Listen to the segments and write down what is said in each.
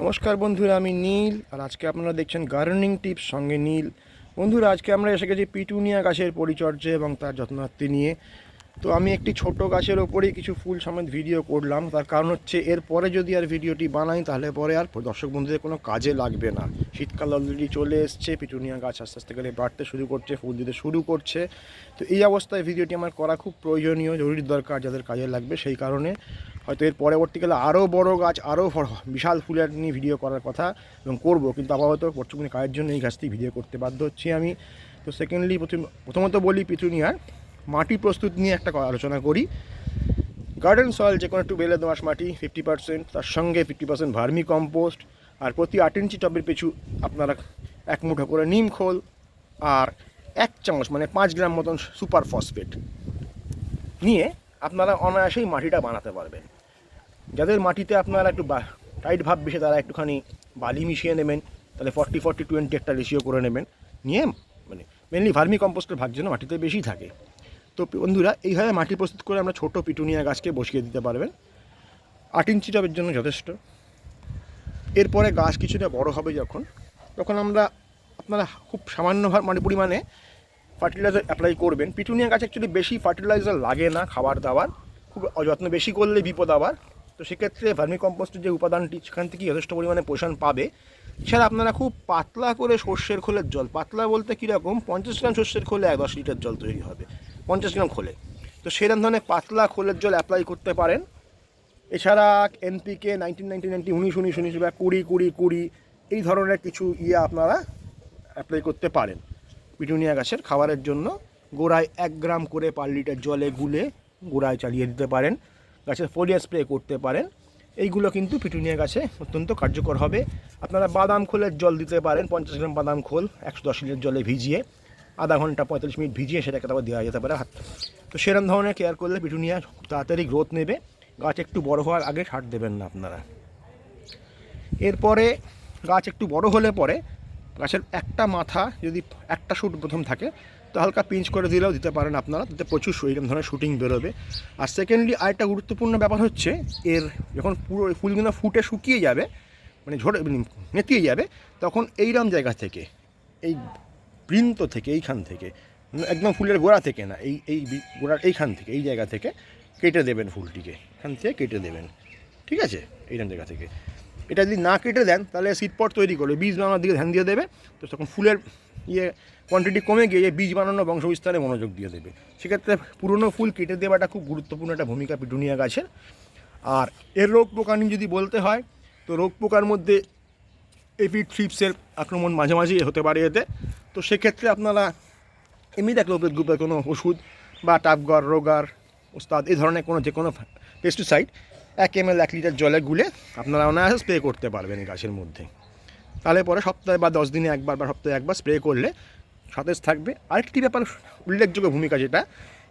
নমস্কার বন্ধুরা, আমি নীল আর আজকে আপনারা দেখছেন গার্ডেনিং টিপস সঙ্গে নীল। বন্ধুরা, আজকে আমরা এসে গেছি পিটুনিয়া গাছের পরিচর্যা এবং তার যত্নার্থী নিয়ে। তো আমি একটি ছোট গাছের ওপরেই কিছু ফুল সমেত ভিডিও করলাম। তার কারণ হচ্ছে এরপরে যদি আর ভিডিওটি বানাই, তাহলে পরে আর দর্শক বন্ধুদের কোনো কাজে লাগবে না। শীতকাল অলরেডি চলে এসছে, পিটুনিয়া গাছ আস্তে আস্তে করে বাড়তে শুরু করছে, ফুল দিতে শুরু করছে। তো এই অবস্থায় ভিডিওটি আমার করা খুব প্রয়োজনীয়, জরুরি দরকার যাদের কাজে লাগবে, সেই কারণে হয়তো এর পরবর্তীকালে আরও বড় গাছ, আরও বিশাল ফুলের নিয়ে ভিডিও করার কথা এবং করব। কিন্তু আপাতত বর্তমানে কাজের জন্য এই গাছটি ভিডিও করতে বাধ্য হচ্ছি আমি। তো সেকেন্ডলি প্রথম, প্রথমত বলি পিটুনিয়ার। মাটি প্রস্তুত নিয়ে একটা আলোচনা করি। গার্ডেন সয়েল যে কোনো একটু বেলে দোঁয়াশ মাটি ফিফটি পার্সেন্ট তার সঙ্গে ফিফটি পার্সেন্ট ভার্মি কম্পোস্ট আর প্রতি আট ইঞ্চি টবের পিছু আপনারা এক মুঠো করে নিম খোল, আর এক চামচ মানে পাঁচ গ্রাম মতন সুপার ফসফেট নিয়ে আপনারা অনায়াসেই মাটিটা বানাতে পারবেন। যাদের মাটিতে আপনারা একটু টাইট ভাব বেশি, তারা একটুখানি বালি মিশিয়ে নেবেন, তাহলে ফর্টি ফর্টি টোয়েন্টি একটা রেশিও করে নেবেন। নিয়ে মানে মেনলি ভার্মি কম্পোস্টের ভাগ যেন মাটিতে বেশি থাকে। তো বন্ধুরা, এইভাবে মাটি প্রস্তুত করে আমরা ছোটো পিটুনিয়া গাছকে বসিয়ে দিতে পারবেন। আট ইঞ্চি টবের জন্য যথেষ্ট। এরপরে গাছ কিছুটা বড় হবে যখন, তখন আমরা আপনারা খুব সামান্য মানে পরিমাণে ফার্টিলাইজার অ্যাপ্লাই করবেন। পিটুনিয়া গাছ অ্যাকচুয়ালি বেশি ফার্টিলাইজার লাগে না খাবার দাবার, খুব যত্ন বেশি করলে বিপদ আবার। তো সেক্ষেত্রে ভার্মি কম্পোস্টের যে উপাদানটি, সেখান থেকে যথেষ্ট পরিমাণে পোষণ পাবে। এছাড়া আপনারা খুব পাতলা করে সর্ষের খোলের জল, পাতলা বলতে কীরকম, পঞ্চাশ গ্রাম সর্ষের খোলে এক দশ লিটার জল তৈরি হবে। পঞ্চাশ গ্রাম খোলে। তো সেরকম ধরনের পাতলা খোলের জল অ্যাপ্লাই করতে পারেন। এছাড়া এনপিকে নাইনটিন নাইনটিন নাইনটি উনিশ উনিশ উনিশ, বা কুড়ি কুড়ি কুড়ি, এই ধরনের কিছু ইয়ে আপনারা অ্যাপ্লাই করতে পারেন। পিটুনিয়া গাছের খাবারের জন্য গোড়ায় এক গ্রাম করে পার লিটার জলে গুলে গোড়ায় চালিয়ে দিতে পারেন। গাছের ফোলিয়া স্প্রে করতে পারেন। এইগুলো কিন্তু পিটুনিয়া গাছে অত্যন্ত কার্যকর হবে। আপনারা বাদাম খোলের জল দিতে পারেন, পঞ্চাশ গ্রাম বাদাম খোল, একশো দশ লিটার জলে ভিজিয়ে। আধা ঘণ্টা পঁয়তাল্লিশ মিনিট ভিজিয়ে সেটাকে তারপর দেওয়া যেতে পারে হাত তো সেরকম ধরনের কেয়ার করলে পিটুনিয়া তাড়াতাড়ি গ্রোথ নেবে। গাছ একটু বড় হওয়ার আগে সার দেবেন না আপনারা। এরপরে গাছ একটু বড় হলে পরে গাছের একটা মাথা যদি একটা শুট প্রথম থাকে, তো হালকা পিঞ্চ করে দিলেও দিতে পারেন আপনারা। তাতে প্রচুর এরকম ধরনের শুটিং বেরোবে। আর সেকেন্ডলি আরেকটা গুরুত্বপূর্ণ ব্যাপার হচ্ছে, এর যখন পুরো ফুলগুলো ফুটে শুকিয়ে যাবে মানে ঝরে মানে নেতিয়ে যাবে, তখন এইরকম জায়গা থেকে, এই বৃন্ত থেকে এইখান থেকে, একদম ফুলের গোড়া থেকে না, এই এই গোড়ার এইখান থেকে, এই জায়গা থেকে কেটে দেবেন ফুলটিকে। এখান থেকে কেটে দেবেন। ঠিক আছে? এইরকম জায়গা থেকে। এটা যদি না কেটে দেন, তাহলে সিটপট তৈরি করবে। বীজ বানানোর দিকে ধ্যান দিয়ে দেবে। তো তখন ফুলের ইয়ে কোয়ান্টিটি কমে গিয়ে বীজ বানানো বংশ বিস্তারে মনোযোগ দিয়ে দেবে। সেক্ষেত্রে পুরনো ফুল কেটে দেওয়াটা খুব গুরুত্বপূর্ণ একটা ভূমিকা পিটুনিয়া গাছের। আর এর রোগ পোকা যদি বলতে হয়, তো রোগ পোকার মধ্যে এপি থ্রিপসের আক্রমণ মাঝে মাঝেই হতে পারে এতে। তো সেক্ষেত্রে আপনারা এমনি দেখল গ্রুপের কোনো ওষুধ বা টাপগর রোগার ওস্তাদ এই ধরনের কোনো যে কোনো পেস্টিসাইড এক এম এল এক লিটার জলে গুলে আপনারা অনায়াসে স্প্রে করতে পারবেন এই গাছের মধ্যে। তাহলে পরে সপ্তাহে বা দশ দিনে একবার বা সপ্তাহে একবার স্প্রে করলে সতেজ থাকবে। আরেকটি ব্যাপার উল্লেখযোগ্য ভূমিকা যেটা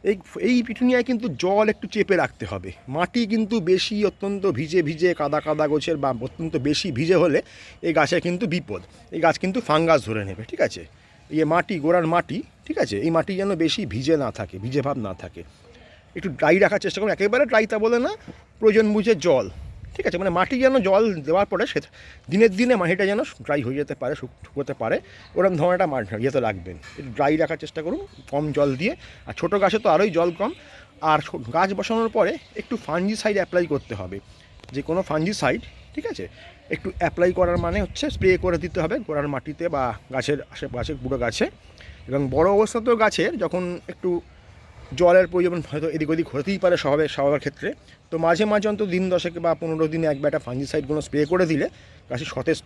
এই এই পিটুনিয়ায় কিন্তু জল একটু চেপে রাখতে হবে। মাটি কিন্তু বেশি অত্যন্ত ভিজে ভিজে কাদা কাদা গোছের বা অত্যন্ত বেশি ভিজে হলে এই গাছে কিন্তু বিপদ। এই গাছ কিন্তু ফাঙ্গাস ধরে নেবে, ঠিক আছে? এই মাটি, গোড়ার মাটি, ঠিক আছে? এই মাটি যেন বেশি ভিজে না থাকে, ভিজে ভাব না থাকে। একটু ড্রাই রাখার চেষ্টা করুন, একেবারে ড্রাই তা বলে না, প্রয়োজন বুঝে জল। ঠিক আছে মানে মাটি যেন জল দেওয়ার পরে সে দিনের দিনে মাটিটা যেন ড্রাই হয়ে যেতে পারে, শুক- শুকোতে পারে, ওরকম ধরনের একটা মাটি ইয়েতে একটু ড্রাই রাখার চেষ্টা করুন, কম জল দিয়ে। আর ছোটো গাছে তো আরোই জল কম। আর গাছ বসানোর পরে একটু ফাঞ্জিসাইড অ্যাপ্লাই করতে হবে। যে কোনো ফাঞ্জিসাইড ঠিক আছে, একটু অ্যাপ্লাই করার মানে হচ্ছে স্প্রে করে দিতে হবে গোড়ার মাটিতে বা গাছের আশেপাশে পুরো গাছে। এবং বড় অবস্থাতেও গাছের যখন একটু জলের প্রয়োজন হয়তো এদিক ওদিক হতেই পারে স্বভাবের স্বভাবের ক্ষেত্রে। তো মাঝে মাঝে অন্তত দিন দশেক বা পনেরো দিনে একবার একটা ফাঞ্জিসাইডগুলো স্প্রে করে দিলে গাছে সতেজ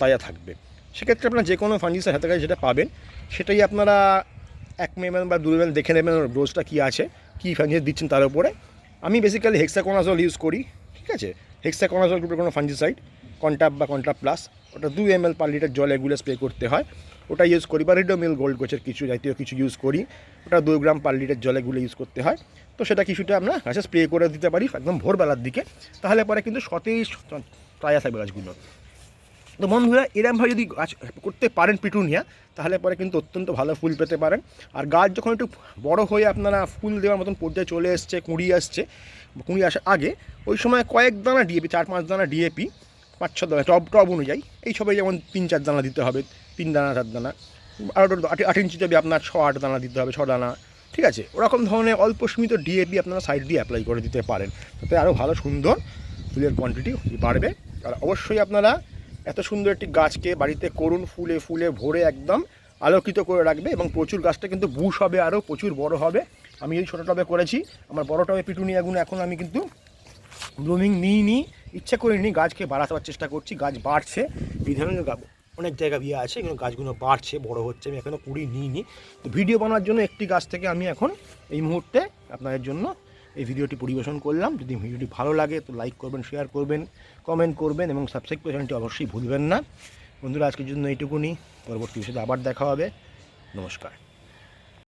তাজা থাকবে। সেক্ষেত্রে আপনারা যে কোনো ফাঞ্জিসাইড হাতে কাছে যেটা পাবেন, সেটাই আপনারা এক এম বা দু এম দেখে নেবেন ডোজটা কী আছে, কী ফাঞ্জিসাইড দিচ্ছেন তার উপরে। আমি বেসিক্যালি হেক্সাকোনাজল ইউজ করি, ঠিক আছে? হেক্সাকোনাজল গ্রুপের কোনো ফাঞ্জিসাইড কন্টাপ বা কন্টাপ প্লাস ওটা দু এম এল পার লিটার জলে গুলে স্প্রে করতে হয়। ওটা ইউজ করি। বা রিডোমিল গোল্ড গোছের কিছু জাতীয় কিছু ইউজ করি। ওটা দু গ্রাম পার লিটার জলে গুলে ইউজ করতে হয়। তো সেটা কিছুটা আমরা গাছে স্প্রে করে দিতে পারি একদম ভোরবেলার দিকে। তাহলে পরে কিন্তু সতেজ তাজা থাকবে গাছগুলো। তো বন্ধুরা এরমভাবে যদি গাছ করতে পারেন পিটুনিয়া, তাহলে পরে কিন্তু অত্যন্ত ভালো ফুল পেতে পারেন। আর গাছ যখন একটু বড় হয়ে আপনারা ফুল দেওয়ার মতন পর্যায়ে চলে এসছে, কুঁড়ি আসছে, কুঁড়ি আসার আগে ওই সময় কয়েক দানা ডিএপি চার পাঁচ দানা ডিএপি পাঁচ ছ দানা, টব টব অনুযায়ী। এই সবে যেমন তিন চার দানা দিতে হবে, তিন দানা চার দানা। আরও আট ইঞ্চি যাবে আপনার ছ আট দানা দিতে হবে, ছ দানা, ঠিক আছে? ওরকম ধরনের অল্প সীমিত ডিএপি আপনারা সাইড দিয়ে অ্যাপ্লাই করে দিতে পারেন। তাতে আরও ভালো সুন্দর ফুলের কোয়ান্টিটি বাড়বে। আর অবশ্যই আপনারা এত সুন্দর একটি গাছকে বাড়িতে করুন, ফুলে ফুলে ভরে একদম আলোকিত করে রাখবে এবং প্রচুর গাছটা কিন্তু বুশ হবে আরও প্রচুর বড় হবে। আমি এই ছোটো টবে করেছি, আমার বড় টবে পিটুনি পিটুনিয়াগুলো এখন আমি কিন্তু ব্লুমিং নিই নি। ইচ্ছা করে নিই গাছকে বাড়াতে চেষ্টা করছি, গাছ বাড়ছে। এই ধরনের অনেক জায়গা বিয়ে আছে এগুলো গাছগুলো বাড়ছে, বড় হচ্ছে। আমি এখনও কুড়ি নিইনি তো ভিডিও বানানোর জন্য একটি গাছ থেকে আমি এখন এই মুহূর্তে আপনাদের জন্য এই ভিডিওটি পরিবেশন করলাম। যদি ভিডিওটি ভালো লাগে তো লাইক করবেন, শেয়ার করবেন, কমেন্ট করবেন এবং সাবস্ক্রাইব করে চ্যানেলটি অবশ্যই ভুলবেন না। বন্ধুরা, আজকের জন্য এইটুকুনি। পরবর্তী বিষয়ে আবার দেখা হবে। নমস্কার।